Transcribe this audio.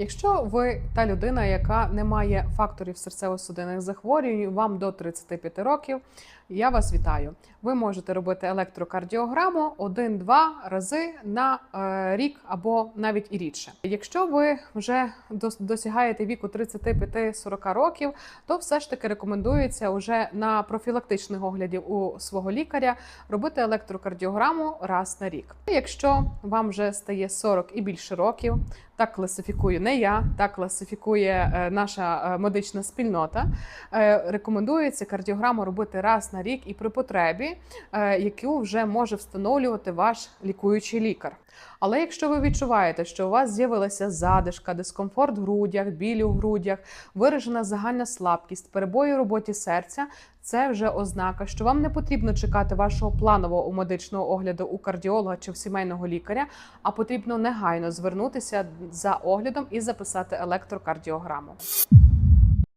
Якщо ви та людина, яка не має факторів серцево-судинних захворювань, вам до 35 років, я вас вітаю. Ви можете робити електрокардіограму один-два рази на е, рік або навіть і рідше. Якщо ви вже досягаєте віку 35-40 років, то все ж таки рекомендується вже на профілактичних оглядів у свого лікаря робити електрокардіограму раз на рік. Якщо вам вже стає 40 і більше років, так класифікую не я, так класифікує е, наша е, медична спільнота. Е, Рекомендується кардіограму робити раз на рік і при потребі, яку вже може встановлювати ваш лікуючий лікар. Але якщо ви відчуваєте, що у вас з'явилася задишка, дискомфорт в грудях, біль у грудях, виражена загальна слабкість, перебої у роботі серця, це вже ознака, що вам не потрібно чекати вашого планового медичного огляду у кардіолога чи в сімейного лікаря, а потрібно негайно звернутися за оглядом і записати електрокардіограму.